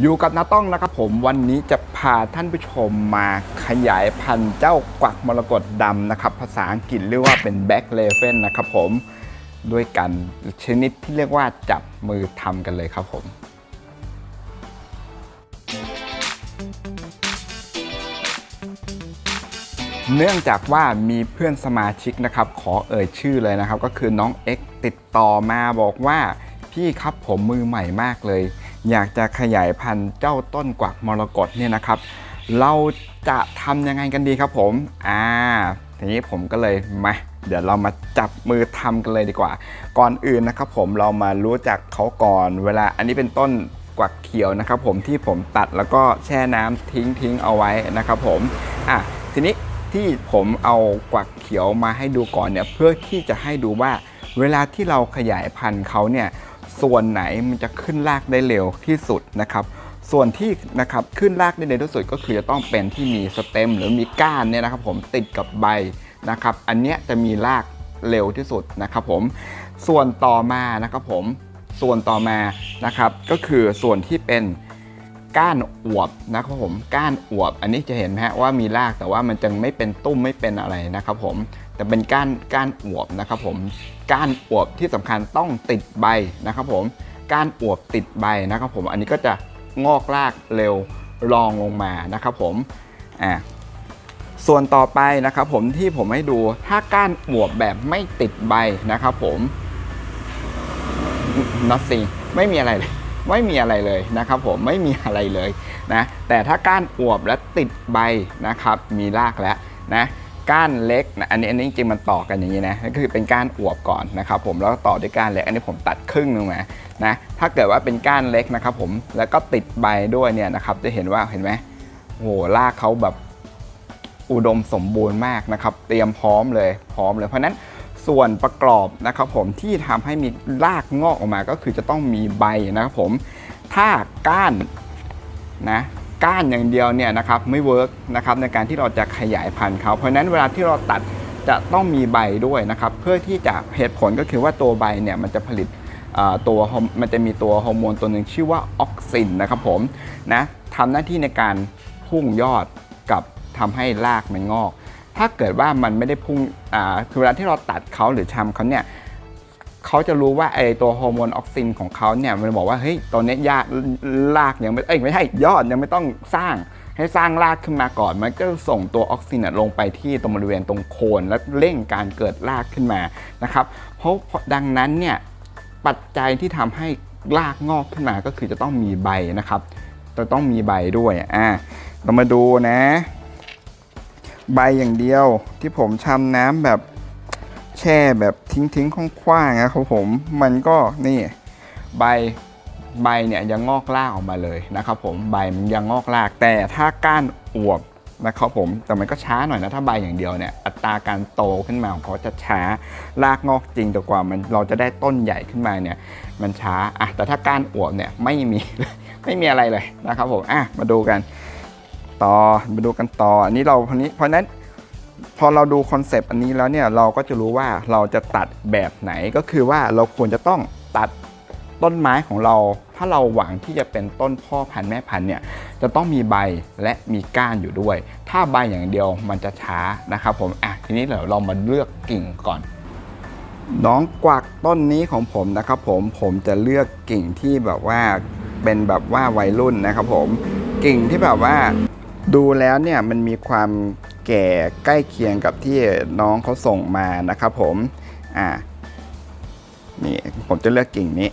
อยู่กับนาต้องนะครับผมวันนี้จะพาท่านผู้ชมมาขยายพันธุ์เจ้ากวักมรกตดำนะครับ ภาษาอังกฤษเรียกว่าเป็นแบ็กเลเฟนนะครับผมด้วยกันชนิดที่เรียกว่าจับมือทำกันเลยครับผมเนื่องจากว่ามีเพื่อนสมาชิกนะครับ ขอเอ่ยชื่อเลยนะครับ ก็คือน้อง X ติดต่อมาบอกว่าพี่ครับผมมือใหม่มากเลย อยากจะขยายพันธุ์เจ้าต้นกวักมรกตเนี่ยนะครับ เราจะทำยังไงกันดีครับผม อ่า ทีนี้ผมก็เลยมาเดี๋ยวเรามาจับมือทำกันเลยดีกว่า ก่อนอื่นนะครับผมเรามารู้จักเขาก่อน เวลาอันนี้เป็นต้นกวักเขียวนะครับ ผมที่ผมตัดแล้วก็แช่น้ำทิ้งทิ้งเอาไว้นะครับ ผมอะทีนี้ที่ผมเอากวักเขียวมาให้ดูก่อนเนี่ยเพื่อที่จะให้ดูว่า เวลาที่เราขยายพันธุ์เขาเนี่ย ส่วนไหนมันจะขึ้นรากได้เร็วที่สุดนะครับส่วนที่นะครับขึ้นรากได้เร็วที่สุดก็คือจะต้องเป็นที่มีสเต็มหรือมีก้านเนี่ยนะครับผมติดกับใบนะครับอันเนี้ยจะมีรากเร็วที่สุดนะครับผมส่วนต่อมานะครับผมส่วนต่อมานะครับก็คือส่วนที่เป็น ก้านอวบนะครับผมก้านอวบ อันนี้จะเห็นไหมฮะว่ามีรากแต่ว่ามันจะไม่เป็นตุ้มไม่เป็นอะไรนะครับผมแต่เป็นก้านก้านอวบนะครับผมก้านอวบที่สำคัญต้องติดใบนะครับผมก้านอวบติดใบนะครับผมอันนี้ก็จะงอกรากเร็วรองลงมานะครับผมอ่าส่วนต่อไปนะครับผมที่ผมให้ดูถ้าก้านอวบแบบไม่ติดใบนะครับผม nothing ไม่มีอะไรเลย ไม่มีอะไรเลยนะครับผมไม่มีอะไรเลยนะแต่ถ้าก้านอวบและติดใบนะครับมีรากแล้วนะก้านเล็กนะอันนี้อันนี้จริงมันต่อกันอย่างนี้นะก็คือเป็นก้านอวบก่อนนะครับผมแล้วต่อด้วยก้านเล็กอันนี้ผมตัดครึ่งนึงมานะถ้าเกิดว่าเป็นก้านเล็กนะครับผมแล้วก็ติดใบด้วยเนี่ยนะครับจะเห็นว่าเห็นไหมโอ้โหรากเขาแบบอุดมสมบูรณ์มากนะครับ เตรียมพร้อมเลยพร้อมเลยเพราะฉะนั้น ส่วนประกอบนะครับผมที่ทำให้มีรากงอกออกมาก็คือจะต้องมีใบนะครับผมถ้าก้านนะก้านอย่างเดียวเนี่ยนะครับไม่เวิร์กนะครับในการที่เราจะขยายพันธุ์เขาเพราะฉะนั้นเวลาที่เราตัดจะต้องมีใบด้วยนะครับเพื่อที่จะเหตุผลก็คือว่าตัวใบเนี่ยมันจะผลิตตัวมันจะมีตัวฮอร์โมนตัวหนึ่งชื่อว่าออกซินนะครับผมนะทำหน้าที่ในการพุ่งยอดกับทำให้รากมันงอก ถ้าเกิดว่ามันไม่ได้พุ่งคือเวลาที่เราตัดเขาหรือชำเขาเนี่ยเขาจะรู้ว่าไอตัวฮอร์โมนออกซินของเขาเนี่ยมันบอกว่าเฮ้ยตอนนี้ยาลากยังไม่เอ้ยไม่ใช่ยอดยังไม่ต้องสร้างให้สร้างรากขึ้นมาก่อน มันก็ส่งตัวออกซินลงไปที่ตรงบริเวณตรงโคนและเร่งการเกิดรากขึ้นมานะครับ เพราะดังนั้นเนี่ยปัจจัยที่ทำให้รากงอกขึ้นมาก็คือจะต้องมีใบนะครับจะต้องมีใบด้วยอ่าเรามาดูนะ ใบอย่างเดียวที่ผมชำน้ำแบบแช่แบบทิ้งทิ้งๆคว้างๆนะครับผมมันก็นี่ใบใบเนี่ยยังงอกรากออกมาเลยนะครับผมใบมันยังงอกรากแต่ถ้าก้านอวบนะครับผมแต่มันก็ช้าหน่อยนะถ้าใบอย่างเดียวเนี่ยอัตราการโตขึ้นมาของเขาจะช้ารากงอกจริงแต่กว่ามันเราจะได้ต้นใหญ่ขึ้นมาเนี่ยมันช้าอะแต่ถ้าก้านอวบเนี่ยไม่มีไม่มีอะไรเลยนะครับผมอะมาดูกัน ต่อมาดูกันต่อ อันนี้เราพอนี้เพราะฉะนั้นพอเราดูคอนเซปต์อันนี้แล้วเนี่ยเราก็จะรู้ว่าเราจะตัดแบบไหนก็คือว่าเราควรจะต้องตัดต้นไม้ของเรา ถ้าเราหวังที่จะเป็นต้นพ่อพันธุ์แม่พันธุ์เนี่ยจะต้องมีใบและมีก้านอยู่ด้วย ถ้าใบอย่างเดียวมันจะช้านะครับผมอะทีนี้เดี๋ยวเรามาเลือกกิ่งก่อน น้องกวักต้นนี้ของผมนะครับผมผมจะเลือกกิ่งที่แบบว่าเป็นแบบว่าวัยรุ่นนะครับผมกิ่งที่แบบว่า ดูแล้วเนี่ยมันมีความแก่ใกล้เคียงกับที่น้องเขาส่งมานะครับผมอ่านี่ผมจะเลือกกิ่งนี้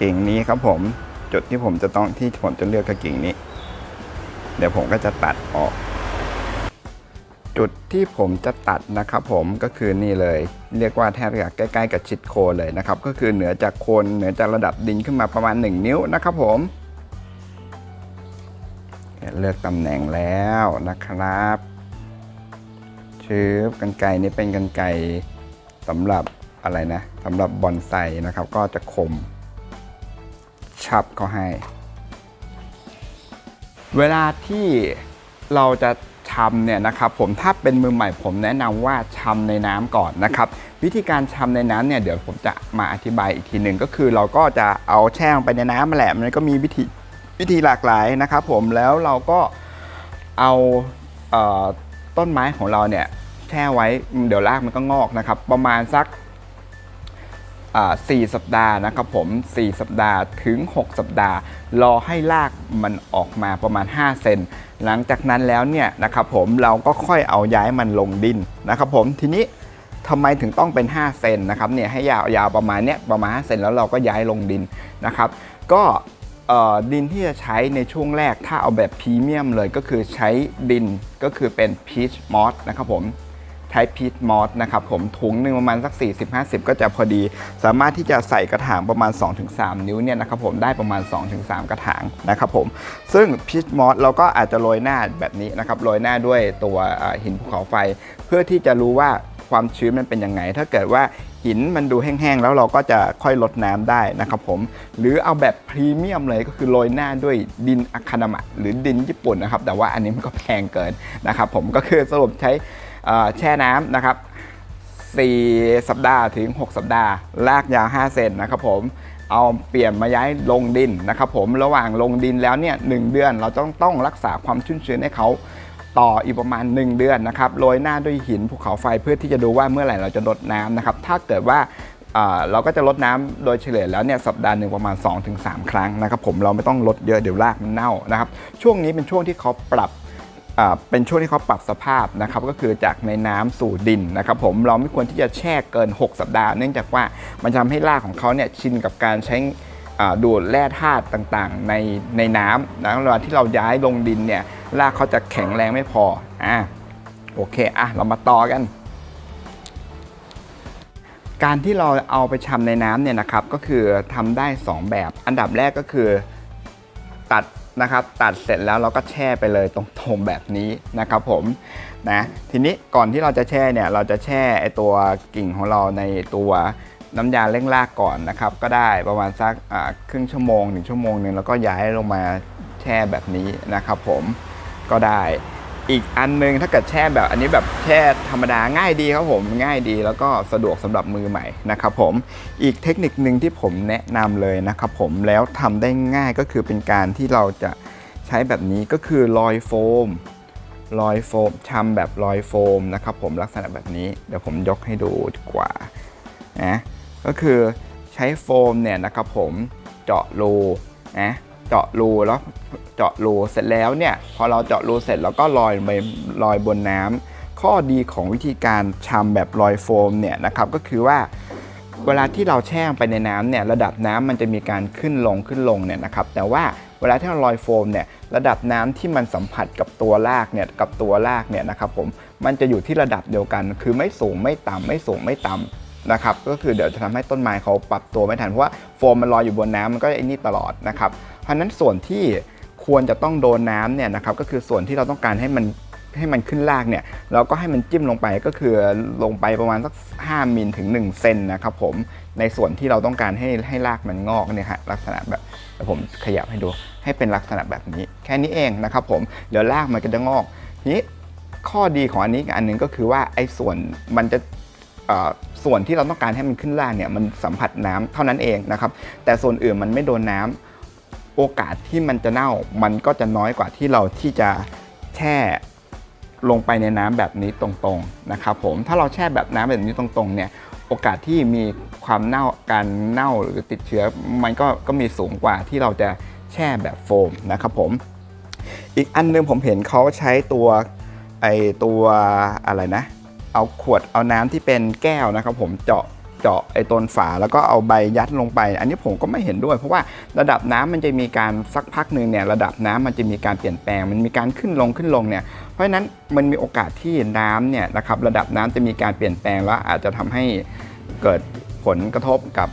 กิ่งนี้ครับผมจุดที่ผมจะต้องที่ผมจะเลือกคือกิ่งนี้ เดี๋ยวผมก็จะตัดออก จุดที่ผมจะตัดนะครับผมก็คือนี่เลย เรียกว่าแทบจะใกล้ ๆ กับชิดโคนเลยนะครับ ก็คือเหนือจากโคนเหนือจากระดับดินขึ้นมาประมาณ 1 นิ้วนะครับผม เลือกตำแหน่งแล้วนะครับชืบกันไกรนี้เป็นกันไกรสำหรับอะไรนะสำหรับบอนไซนะครับ ก็จะคม ชับเขาให้ เวลาที่เราจะชำเนี่ยนะครับ ผมถ้าเป็นมือใหม่ผมแนะนำว่าชำในน้ำก่อนนะครับ วิธีการชำในน้ำเนี่ยเดี๋ยวผมจะมาอธิบายอีกทีหนึ่งก็คือเราก็จะเอาแช่ลงไปในน้ำมาแหละมันก็มีวิธี วิธีหลากหลายนะครับผมแล้วเราก็เอาเออต้นไม้ของเราเนี่ยแช่ไว้เดี๋ยวรากมันก็งอกนะครับ ประมาณสักอ่สัปดาห์นะครับผม 4 สัปดาห์ถึง 6 สัปดาห์ รอให้รากมันออกมาประมาณ 5 เซนหลังจากนั้นแล้วเนี่ยนะครับผมเราก็ค่อยเอาย้ายมันลงดินนะครับผมทีนี้ทำไมถึงต้องเป็น 5 เซนนะครับเนี่ยให้ยาวยาวประมาณเนี้ยประมาณ5เซนแล้วเราก็ย้ายลงดินนะครับ ก็ ดินที่จะใช้ในช่วงแรกถ้าเอาแบบพรีเมียมเลยก็คือใช้ดินก็คือเป็นพีชมอสนะครับผมใช้พีทมอสนะครับผมถุงหนึ่งประมาณสัก 40-50 ก็จะพอดี สามารถที่จะใส่กระถางประมาณ 2-3 นิ้วเนี่ยนะครับผมได้ประมาณ 2-3 กระถางนะครับผมซึ่งพีทมอสเราก็อาจจะโรยหน้าแบบนี้นะครับโรยหน้าด้วยตัวหินภูเขาไฟ เพื่อที่จะรู้ว่าความชื้นมันเป็นยังไง ถ้าเกิดว่า หินมันดูแห้งๆ แล้วเราก็จะค่อยลดน้ำได้นะครับผม หรือเอาแบบพรีเมียมเลยก็คือโรยหน้าด้วยดินอะคาดามะหรือดินญี่ปุ่นนะครับ แต่ว่าอันนี้มันก็แพงเกินนะครับผมก็คือสรุปใช้แช่น้ำนะครับ 4 สัปดาห์ถึง 6 สัปดาห์ ลากยาว 5 เซนนะครับผมเอาเปลี่ยนมาย้ายลงดินนะครับผมระหว่างลงดินแล้วเนี่ยหเดือนเราต้องต้องรักษาความชุ่มชื้นให้เขา ต่ออีกประมาณ 1 เดือนนะครับโรยหน้าด้วยหินภูเขาไฟเพื่อที่จะดูว่าเมื่อไหร่เราจะลดน้ำนะครับถ้าเกิดว่าเราก็จะลดน้ำโดยเฉลี่ยแล้วเนี่ยสัปดาห์หนึ่งประมาณ 2-3 ครั้งนะครับผมเราไม่ต้องลดเยอะเดี๋ยวรากมันเน่านะครับช่วงนี้เป็นช่วงที่เขาปรับเป็นช่วงที่เขาปรับสภาพนะครับก็คือจากในน้ำสู่ดินนะครับผมเราไม่ควรที่จะแช่เกิน 6 สัปดาห์ เนื่องจากว่ามันจะทำให้รากของเขาเนี่ยชินกับการใช้ดูดแร่ธาตุต่างๆ ในในน้ำนะเวลาที่เราย้ายลงดินเนี่ย รากเขาจะแข็งแรงไม่พออ่าโอเคอะเรามาต่อกัน การที่เราเอาไปชำในน้ำเนี่ยนะครับก็คือทำได้ 2 แบบ อันดับแรกก็คือตัดนะครับตัดเสร็จแล้วเราก็แช่ไปเลยตรงๆแบบนี้นะครับผมนะทีนี้ก่อนที่เราจะแช่เนี่ยเราจะแช่ไอตัวกิ่งของเราในตัวน้ำยาเร่งรากก่อนนะครับ ก็ได้ประมาณสักครึ่งชั่วโมงหนึ่งชั่วโมงหนึ่งแล้วก็ย้ายลงมาแช่แบบนี้นะครับผม ก็ได้ อีกอันนึงถ้าเกิดแช่แบบอันนี้แบบแช่ธรรมดาง่ายดีครับผมง่ายดีแล้วก็สะดวกสำหรับมือใหม่นะครับผมอีกเทคนิคหนึ่งที่ผมแนะนำเลยนะครับผมแล้วทำได้ง่ายก็คือเป็นการที่เราจะใช้แบบนี้ก็คือลอยโฟมลอยโฟมชำแบบลอยโฟมนะครับผมลักษณะแบบนี้เดี๋ยวผมยกให้ดูดีกว่านะก็คือใช้โฟมเนี่ยนะครับผมเจาะรูนะเจาะรูแล้ว เจาะรูเสร็จแล้วเนี่ยพอเราเจาะรูเสร็จแล้วก็ลอยไปลอยบนน้ำข้อดีของวิธีการชำแบบลอยโฟมเนี่ยนะครับก็คือว่าเวลาที่เราแช่งไปในน้ำเนี่ยระดับน้ำมันจะมีการขึ้นลงขึ้นลงเนี่ยนะครับแต่ว่าเวลาที่เราลอยโฟมเนี่ยระดับน้ำที่มันสัมผัสกับตัวรากเนี่ยกับตัวรากเนี่ยนะครับผมมันจะอยู่ที่ระดับเดียวกัน คือไม่สูงไม่ต่ำไม่สูงไม่ต่ำนะครับก็คือเดี๋ยวจะทำให้ต้นไม้เขาปรับตัวไม่ทันเพราะว่าโฟมมันลอยอยู่บนน้ำมันก็ไอ้นี่ตลอดนะครับเพราะนั้นส่วนที่ ควรจะต้องโดนน้ำเนี่ยนะครับก็คือส่วนที่เราต้องการให้มันให้มันขึ้นรากเนี่ยเราก็ให้มันจิ้มลงไปก็คือลงไปประมาณสัก 5มิลถึง1เซนนะครับผมในส่วนที่เราต้องการให้ให้รากมันงอกเนี่ยฮะลักษณะแบบเดี๋ยวผมขยับให้ดูให้เป็นลักษณะแบบนี้ แค่นี้เองนะครับผมเดี๋ยวรากมันก็จะงอกนี้ข้อดีของอันนี้อันนึงก็คือว่าไอ้ส่วนมันจะเออส่วนที่เราต้องการให้มันขึ้นรากเนี่ยมันสัมผัสน้ำเท่านั้นเองนะครับแต่ส่วนอื่นมันไม่โดนน้ำ โอกาสที่มันจะเน่ามันก็จะน้อยกว่าที่เราที่จะแช่ลงไปในน้ำแบบนี้ตรงๆนะครับผมถ้าเราแช่แบบน้ำแบบนี้ตรงๆเนี่ยโอกาสที่มีความเน่าการเน่าหรือติดเชื้อมันก็ก็มีสูงกว่าที่เราจะแช่แบบโฟมนะครับผม อีกอันนึงผมเห็นเขาใช้ตัวไอตัวอะไรนะ เอาขวดเอาน้ำที่เป็นแก้วนะครับผมเจาะ เจาะไอ้ต้นฝาแล้วก็เอาใบยัดลงไป อันนี้ผมก็ไม่เห็นด้วย เพราะว่าระดับน้ำมันจะมีการสักพักหนึ่งเนี่ยระดับน้ำมันจะมีการเปลี่ยนแปลง มันมีการขึ้นลงขึ้นลงเนี่ยเพราะฉะนั้นมันมีโอกาสที่น้ำเนี่ยนะครับระดับน้ำจะมีการเปลี่ยนแปลงแล้วอาจจะทำให้เกิดผลกระทบกับ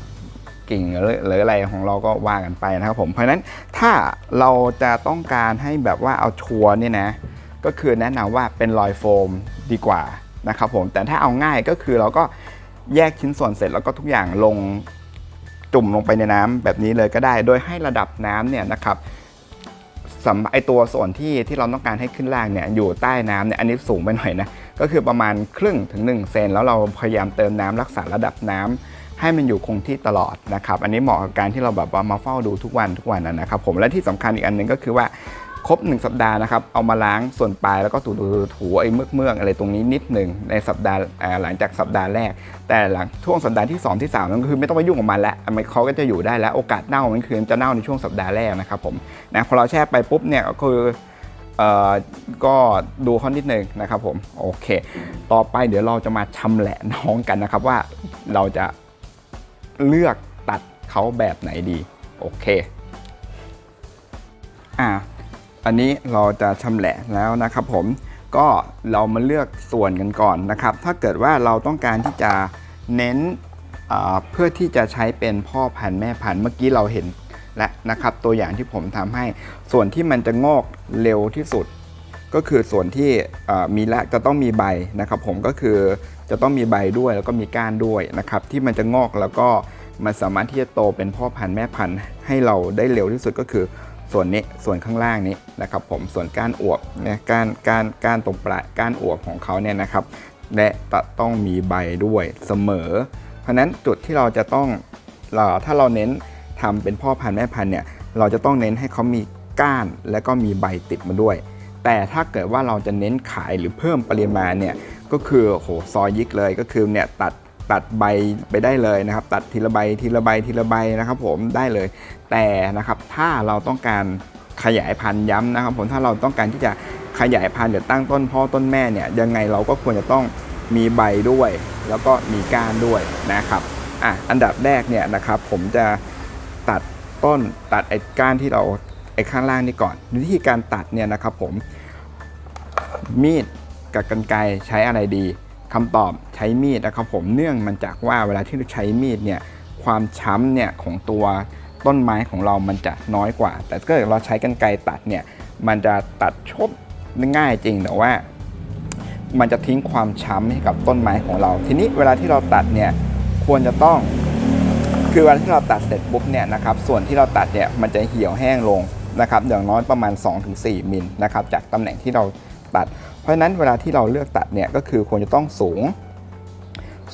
กิ่งหรืออะไรของเราก็ว่ากันไปนะครับผมเพราะฉะนั้นถ้าเราจะต้องการให้แบบว่าเอาชัวร์เนี่ยนะก็คือแนะนำว่าเป็นลอยโฟมดีกว่านะครับผมแต่ถ้าเอาง่ายก็คือเราก็ แยกชิ้นส่วนเสร็จแล้วก็ทุกอย่างลงจุ่มลงไปในน้ำแบบนี้เลยก็ได้ โดยให้ระดับน้ำเนี่ยนะครับสำไอตัวส่วนที่ที่เราต้องการให้ขึ้นล่างเนี่ยอยู่ใต้น้ำเนี่ยอันนี้สูงไปหน่อยนะก็คือประมาณครึ่งถึง1เซนแล้วเราพยายามเติมน้ำรักษาระดับน้ำให้มันอยู่คงที่ตลอดนะครับ อันนี้เหมาะกับการที่เราแบบว่ามาเฝ้าดูทุกวันทุกวันนะนะครับผมและที่สำคัญอีกอันหนึ่งก็คือว่า ครบ 1 สัปดาห์นะครับ เอามาล้างส่วนปลายแล้วก็ถูๆถูไอ้เมือกเมือกอะไรตรงนี้นิดหนึ่งในสัปดาห์หลังจากสัปดาห์แรก แต่หลังช่วงสัปดาห์ที่ 2 ที่3นั่นก็คือไม่ต้องไปยุ่งกับมันแล้วมันเขาก็จะอยู่ได้แล้วโอกาสเน่ามันคือจะเน่าในช่วงสัปดาห์แรกนะครับผมนะพอเราแช่ไปปุ๊บเนี่ยก็คือเอ่อก็ดูเขานิดนึงนะครับผมโอเค ต่อไปเดี๋ยวเราจะมาชำแหละน้องกันนะครับว่าเราจะเลือกตัดเขาแบบไหนดี โอเคอ่า อันนี้เราจะชำแหละแล้วนะครับผมก็เรามาเลือกส่วนกันก่อนนะครับ ถ้าเกิดว่าเราต้องการที่จะเน้นเพื่อที่จะใช้เป็นพ่อพันธุ์แม่พันธุ์เมื่อกี้เราเห็นและนะครับตัวอย่างที่ผมทำให้ส่วนที่มันจะงอกเร็วที่สุด ก็คือส่วนที่มีละจะต้องมีใบนะครับ ผมก็คือจะต้องมีใบด้วยแล้วก็มีก้านด้วยนะครับ ที่มันจะงอกแล้วก็มันสามารถที่จะโตเป็นพ่อพันธุ์แม่พันธุ์ให้เราได้เร็วที่สุดก็คือ ส่วนนี้ส่วนข้างล่างนี้นะครับผมส่วนก้านอวบเนี่ยก้านก้านก้านตรงปลายก้านอวบของเขาเนี่ยนะครับและจะต้องมีใบด้วยเสมอ เพราะนั้นจุดที่เราจะต้องเราถ้าเราเน้นทำเป็นพ่อพันธุ์แม่พันธุ์เนี่ยเราจะต้องเน้นให้เขามีก้านและก็มีใบติดมาด้วย แต่ถ้าเกิดว่าเราจะเน้นขายหรือเพิ่มปริมาณเนี่ยก็คือโหซอยยิกเลยก็คือเนี่ยตัด ตัดใบไปได้เลยนะครับ ตัดทีละใบทีละใบทีละใบนะครับ ผมได้เลย แต่นะครับถ้าเราต้องการขยายพันธุ์ย้ำนะครับ ผมถ้าเราต้องการที่จะขยายพันธุ์หรือตั้งต้นพ่อต้นแม่เนี่ยยังไงเราก็ควรจะต้องมีใบด้วย แล้วก็มีก้านด้วยนะครับอะอันดับแรกเนี่ยนะครับ ผมจะตัดต้นตัดไอ้ก้านที่เราไอ้ข้างล่างนี่ก่อน วิธีการตัดเนี่ยนะครับ ผมมีดกับกรรไกรใช้อะไรดี คำตอบใช้มีดนะครับผมเนื่องมันจากว่าเวลาที่เราใช้มีดเนี่ยความช้ำเนี่ยของตัวต้นไม้ของเรามันจะน้อยกว่า แต่ถ้าเกิดเราใช้กรรไกรตัดเนี่ยมันจะตัดชบง่ายจริงแต่ว่า มันจะทิ้งความช้ำให้กับต้นไม้ของเรา ทีนี้เวลาที่เราตัดเนี่ยควรจะต้อง คือเวลาที่เราตัดเสร็จปุ๊บเนี่ยนะครับส่วนที่เราตัดเนี่ยมันจะเหี่ยวแห้งลงนะครับอย่างน้อยประมาณ 2-4มิลนะครับจากตำแหน่งที่เราตัด เพราะฉะนั้นเวลาที่เราเลือกตัดเนี่ยก็คือควรจะต้องสูง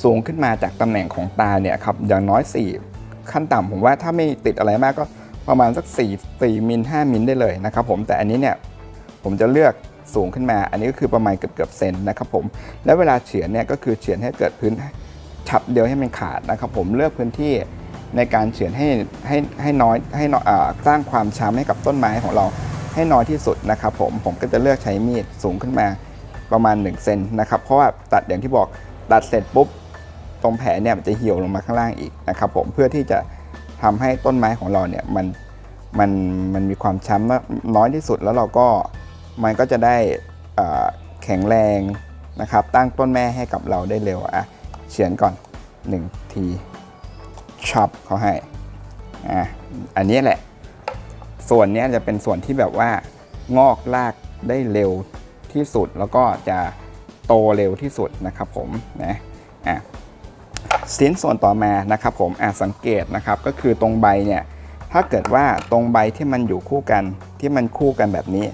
สูงขึ้นมาจากตำแหน่งของตาเนี่ยครับอย่างน้อย 4 ขั้นต่ำผมว่าถ้าไม่ติดอะไรมากก็ประมาณสัก 4 4มิล5มิลได้เลยนะครับผมแต่อันนี้เนี่ยผมจะเลือกสูงขึ้นมา อันนี้ก็คือประมาณเกือบเกือบเซนนะครับผมแล้วเวลาเฉือนเนี่ยก็คือเฉือนให้เกิดพื้นฉับเดียวให้มันขาดนะครับผมเลือกพื้นที่ในการเฉือนให้ให้ให้น้อยให้น้อยอ่าสร้างความช้ำให้กับต้นไม้ของเรา ให้น้อยที่สุดนะครับผมผมก็จะเลือกใช้มีดสูงขึ้นมาประมาณ1เซนนะครับเพราะว่าตัดอย่างที่บอกตัดเสร็จปุ๊บตรงแผลเนี่ยมันจะเหี่ยวลงมาข้างล่างอีกนะครับผมเพื่อที่จะทำให้ต้นไม้ของเราเนี่ยมันมันมันมีความช้ำน้อยที่สุดแล้วเราก็มันก็จะได้แข็งแรงนะครับ ตั้งต้นแม่ให้กับเราได้เร็วอะเฉียนก่อน 1 ทีช็อปเขาให้อะอันนี้แหละ ส่วนนี้จะเป็นส่วนที่แบบว่างอกรากได้เร็วที่สุด แล้วก็จะโตเร็วที่สุดนะครับผมนะอะชิ้นส่วนต่อมานะครับผมอาสังเกตนะครับก็คือตรงใบเนี่ยถ้าเกิดว่าตรงใบที่มันอยู่คู่กันที่มันคู่กันแบบนี้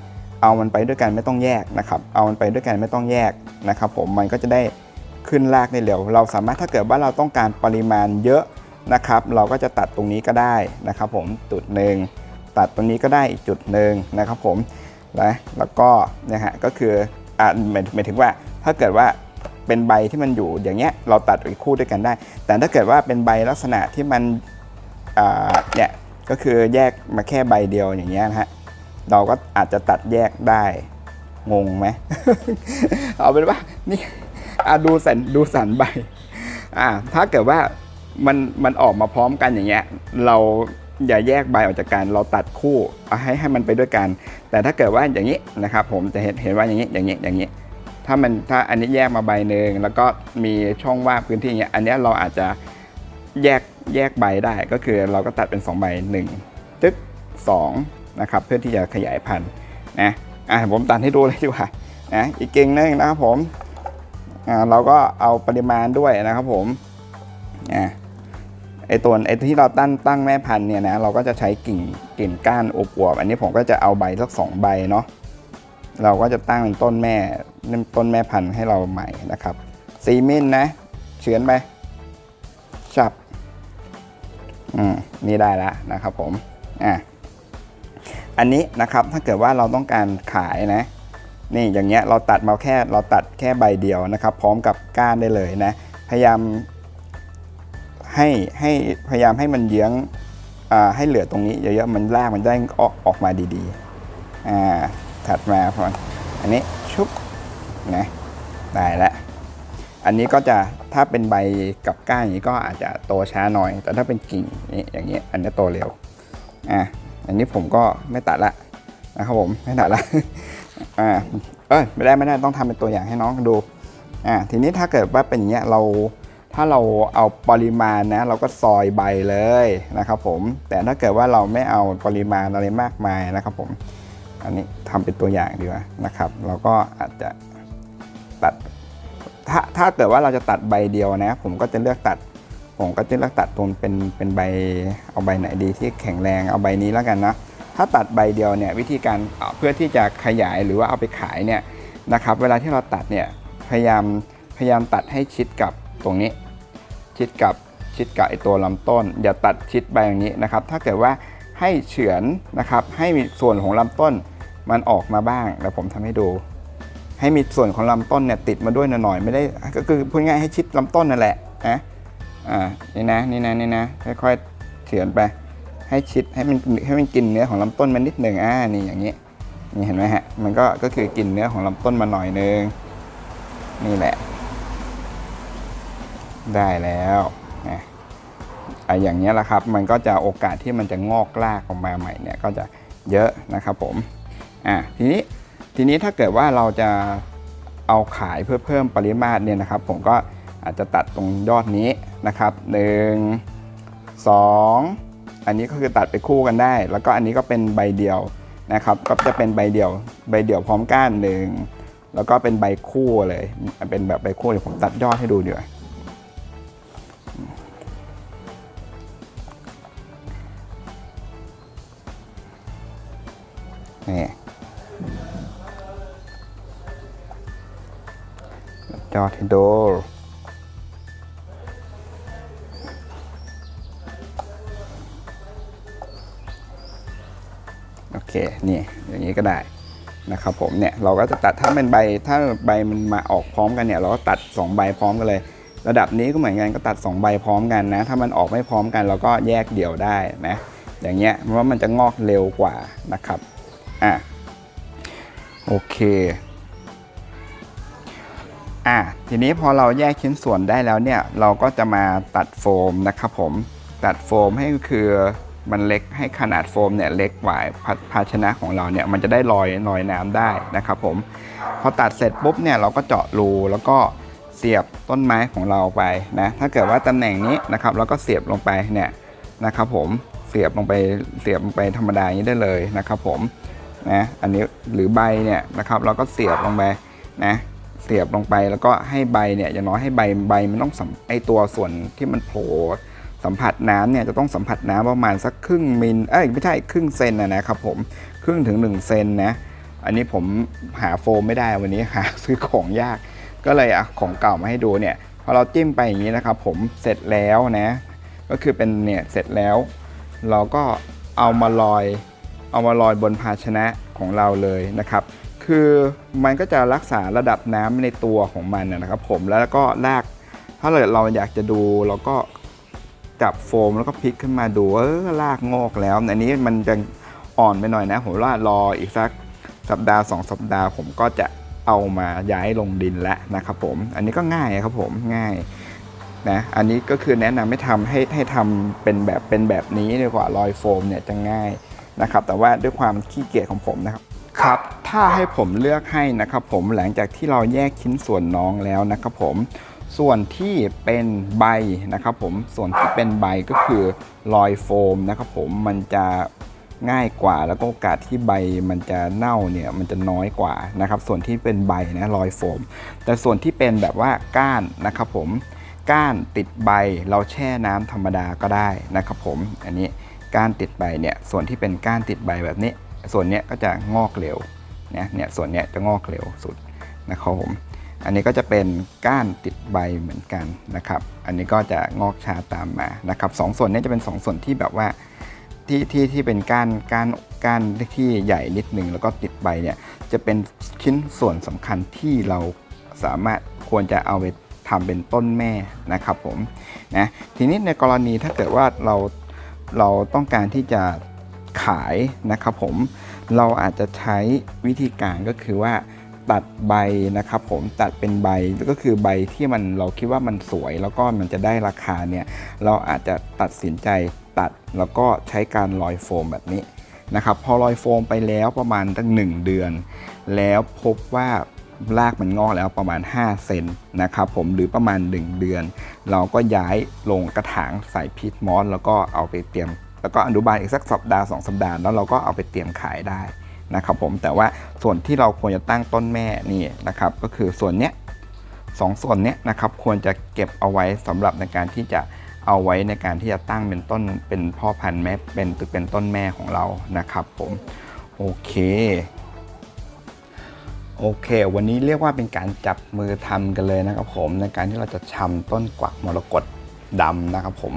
เอามันไปด้วยกันไม่ต้องแยกนะครับ เอามันไปด้วยกันไม่ต้องแยกนะครับ ผมมันก็จะได้ขึ้นรากได้เร็ว เราสามารถถ้าเกิดว่าเราต้องการปริมาณเยอะนะครับ เราก็จะตัดตรงนี้ก็ได้นะครับ ผมจุดหนึ่ง ตัดตรงนี้ก็ได้อีกจุดหนึ่งนะครับผมนะแล้วก็นะฮะก็คืออ่าหมายถึงว่าถ้าเกิดว่าเป็นใบที่มันอยู่อย่างเงี้ยเราตัดอีกคู่ด้วยกันได้ แต่ถ้าเกิดว่าเป็นใบลักษณะที่มันอ่าเนี่ยก็คือแยกมาแค่ใบเดียวอย่างเงี้ยนะฮะเราก็อาจจะตัดแยกได้งงไหมเอาเป็นว่านี่อะดูสันดูสันใบอ่าถ้าเกิดว่ามันมันออกมาพร้อมกันอย่างเงี้ยเรา อย่าแยกใบออกจากกันเราตัดคู่เอาให้ให้มันไปด้วยกัน แต่ถ้าเกิดว่าอย่างนี้นะครับ ผมจะเห็นเห็นว่าอย่างนี้อย่างนี้อย่างนี้ถ้ามันถ้าอันนี้แยกมาใบหนึ่งแล้วก็มีช่องว่างพื้นที่อย่างเงี้ยอันนี้เราอาจจะแยกแยกใบได้ก็คือเราก็ตัดเป็น 2 ใบ1ตึ๊ก2นะครับเพื่อที่จะขยายพันธุ์นะอะผมตัดให้ดูเลยดีกว่านะอีกเก่งหนึงนะครับผมอ่าเราก็เอาปริมาณด้วยนะครับผมอะ ไอตัวไอที่เราตั้งตั้งแม่พันธุ์เนี่ยนะเราก็จะใช้กิ่งกิ่งก้านอวบอันนี้ผมก็จะเอาใบสักสองใบเนาะเราก็จะตั้งเป็นต้นแม่ต้นแม่พันธุ์ให้เราใหม่นะครับซีเมินนะ เฉือนไปจับอืมนี่ได้แล้วนะครับผมอะอันนี้นะครับถ้าเกิดว่าเราต้องการขายนะ นี่อย่างเงี้ยเราตัดมาแค่เราตัดแค่ใบเดียวนะครับ พร้อมกับก้านได้เลยนะ พยายาม ให้ให้พยายามให้มันเยื้องอ่าให้เหลือตรงนี้เยอะๆมันรากมันได้ออกออกมาดีๆอ่าถัดมาพออันนี้ชุบนะได้แล้วอันนี้ก็จะถ้าเป็นใบกับก้านอย่างนี้ก็อาจจะโตช้าหน่อย แต่ถ้าเป็นกิ่งนี่อย่างเงี้ยอันนี้โตเร็วอ่าอันนี้ผมก็ไม่ตัดละนะครับผมไม่ตัดละอ่าเอ้ยไม่ได้ไม่ได้ต้องทำเป็นตัวอย่างให้น้องดูอ่าทีนี้ถ้าเกิดว่าเป็นอย่างเงี้ยเรา ถ้าเราเอาปริมาณนะ เราก็ซอยใบเลยนะครับผม แต่ถ้าเกิดว่าเราไม่เอาปริมาณอะไรมากมายนะครับผม อันนี้ทำเป็นตัวอย่างดีกว่านะครับ เราก็อาจจะตัด ถ้าถ้าเกิดว่าเราจะตัดใบเดียวนะ ผมก็จะเลือกตัด ผมก็จะเลือกตัดตรงเป็นเป็นใบเอาใบไหนดีที่แข็งแรงเอาใบนี้แล้วกันนะถ้าตัดใบเดียวเนี่ยวิธีการเอ่อเพื่อที่จะขยายหรือว่าเอาไปขายเนี่ยนะครับ เวลาที่เราตัดเนี่ยพยายามพยายามตัดให้ชิดกับตรงนี้ ชิดกับชิดกับไอตัวลำต้น อย่าตัดชิดไปอย่างนี้นะครับ ถ้าเกิดว่าให้เฉือนนะครับ ให้มีส่วนของลำต้นมันออกมาบ้างแล้วผมทำให้ดู ให้มีส่วนของลำต้นเนี่ยติดมาด้วยหน่อยๆไม่ได้ก็คือพูดง่ายๆให้ชิดลำต้นนั่นแหละนะอ่านี่นะนี่นะนี่นะค่อยๆเฉือนไป ให้ชิดให้มันให้มันกินเนื้อของลำต้นมันนิดหนึ่งอ่านี่อย่างนี้นี่เห็นไหมฮะมันก็ก็คือกินเนื้อของลำต้นมาหน่อยนึงนี่แหละ ได้แล้วนะไออย่างเนี้ยแหละครับ มันก็จะโอกาสที่มันจะงอกรากออกมาใหม่เนี่ยก็จะเยอะนะครับผมอ่าทีนี้ทีนี้ถ้าเกิดว่าเราจะเอาขายเพื่อเพิ่มปริมาตรเนี่ยนะครับ ผมก็อาจจะตัดตรงยอดนี้นะครับหนึ่งสองอันนี้ก็คือตัดไปคู่กันได้ แล้วก็อันนี้ก็เป็นใบเดียวนะครับ ก็จะเป็นใบเดียว ใบเดียวพร้อมก้านหนึ่งแล้วก็เป็นใบคู่เลยเป็นแบบใบคู่เดี๋ยวผมตัดยอดให้ดูดีกว่า นี่ตัดยอดให้ดูโอเค นี่ อย่างนี้ก็ได้นะครับผมเนี่ยเราก็จะตัดถ้าเป็นใบถ้าใบมันมาออกพร้อมกันเนี่ยเราก็ตัด 2 ใบพร้อมกันเลย ระดับนี้ก็เหมือนกันก็ตัด 2 ใบพร้อมกันนะ ถ้ามันออกไม่พร้อมกันเราก็แยกเดี่ยวได้นะอย่างเงี้ยเพราะว่ามันจะงอกเร็วกว่านะครับ โอเคอะทีนี้พอเราแยกชิ้นส่วนได้แล้วเนี่ย เราก็จะมาตัดโฟมนะครับผม ตัดโฟมให้คือมันเล็กให้ขนาดโฟมเนี่ยเล็กกว่าภาชนะของเราเนี่ยมันจะได้ลอยลอยน้ำได้นะครับผม พอตัดเสร็จปุ๊บเนี่ยเราก็เจาะรูแล้วก็เสียบต้นไม้ของเราไปนะถ้าเกิดว่าตำแหน่งนี้นะครับเราก็เสียบลงไปเนี่ยนะครับผมเสียบลงไปเสียบลงไปธรรมดาอย่างนี้ได้เลยนะครับผม นะอันนี้หรือใบเนี่ยนะครับเราก็เสียบลงไปนะเสียบลงไปแล้วก็ให้ใบเนี่ยอย่างน้อยให้ใบใบมันต้องสัมไอตัวส่วนที่มันโผล่สัมผัสน้ำเนี่ยจะต้องสัมผัสน้ำประมาณสักครึ่งมิลเอ้ยไม่ใช่ครึ่งเซนนะนะครับผมครึ่งถึง 1 เซนนะอันนี้ผมหาโฟมไม่ได้วันนี้หาซื้อของยาก ก็เลยเอาของเก่ามาให้ดูเนี่ยพอเราจิ้มไปอย่างนี้นะครับผมเสร็จแล้วนะก็คือเป็นเนี่ยเสร็จแล้ว เราก็เอามาลอย เอามาลอยบนภาชนะของเราเลยนะครับ คือมันก็จะรักษาระดับน้ำในตัวของมันนะครับ ผมแล้วก็ลาก ถ้าเกิดเราอยากจะดูเราก็จับโฟมแล้วก็พลิกขึ้นมาดูเออลากงอกแล้วอันนี้มันจะอ่อนไปหน่อยนะ ผมว่ารออีกสักสัปดาห์สองสัปดาห์ ผมก็จะเอามาย้ายลงดินแล้วนะครับผม อันนี้ก็ง่ายครับผมง่ายนะอันนี้ก็คือแนะนำให้ทำให้ให้ทำเป็นแบบเป็นแบบนี้ดีกว่าลอยโฟมเนี่ยจะง่าย นะครับแต่ว่าด้วยความขี้เกียจของผมนะครับครับถ้าให้ผมเลือกให้นะครับผมหลังจากที่เราแยกชิ้นส่วนน้องแล้วนะครับผมส่วนที่เป็นใบนะครับผมส่วนที่เป็นใบก็คือลอยโฟมนะครับผมมันจะง่ายกว่าแล้วก็โอกาสที่ใบมันจะเน่าเนี่ยมันจะน้อยกว่านะครับส่วนที่เป็นใบนะลอยโฟม แต่ส่วนที่เป็นแบบว่าก้านนะครับผมก้านติดใบเราแช่น้ำธรรมดาก็ได้นะครับผมอันนี้ ก้านติดใบเนี่ยส่วนที่เป็นก้านติดใบแบบนี้ ส่วนเนี้ยก็จะงอกเร็วเนี่ยเนี่ยส่วนเนี้ยจะงอกเร็วสุดนะครับผมอันนี้ก็จะเป็นก้านติดใบเหมือนกันนะครับ อันนี้ก็จะงอกช้าตามมานะครับสองส่วนนี้จะเป็นสองส่วนที่แบบว่าที่ที่ที่เป็นก้านก้านก้านที่ใหญ่นิดนึงแล้วก็ติดใบเนี่ยจะเป็นชิ้นส่วนสำคัญที่เราสามารถควรจะเอาไปทำเป็นต้นแม่นะครับผมนะทีนี้ในกรณีถ้าเกิดว่าเรา เราต้องการที่จะขายนะครับผมเราอาจจะใช้วิธีการก็คือว่าตัดใบนะครับผมตัดเป็นใบก็คือใบที่มันเราคิดว่ามันสวย แล้วก็มันจะได้ราคาเนี่ยเราอาจจะตัดสินใจตัดแล้วก็ใช้การลอยโฟมแบบนี้นะครับพอลอยโฟมไปแล้วประมาณตั้งหนึ่งเดือน แล้วพบว่า รากมันงอกแล้วประมาณ 5 เซนนะครับผมหรือประมาณ 1 เดือน เราก็ย้ายลงกระถางใส่พีทมอสแล้วก็เอาไปเตรียม แล้วก็อนุบาลอีกสักสัปดาห์2สัปดาห์แล้วเราก็เอาไปเตรียมขายได้นะครับผมแต่ว่าส่วนที่เราควรจะตั้งต้นแม่นี่นะครับก็คือส่วนเนี้ยสองส่วนเนี้ยนะครับควรจะเก็บเอาไว้สำหรับในการที่จะเอาไว้ในการที่จะตั้งเป็นต้นเป็นพ่อพันธุ์แม่เป็นเป็นต้นแม่ของเรานะครับผมโอเค โอเค วันนี้เรียกว่าเป็นการจับมือทำกันเลยนะครับผม ในการที่เราจะชำต้นกวักมรกตดำนะครับผม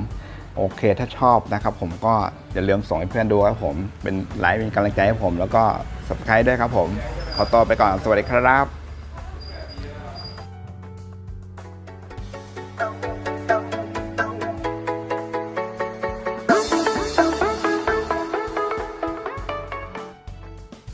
โอเค ถ้าชอบนะครับผมก็อย่าลืมส่งให้เพื่อนดูครับผม เป็นไลค์เป็นกำลังใจให้ผม แล้วก็ subscribe ด้วยครับผม ขอตัวไปก่อน สวัสดีครับ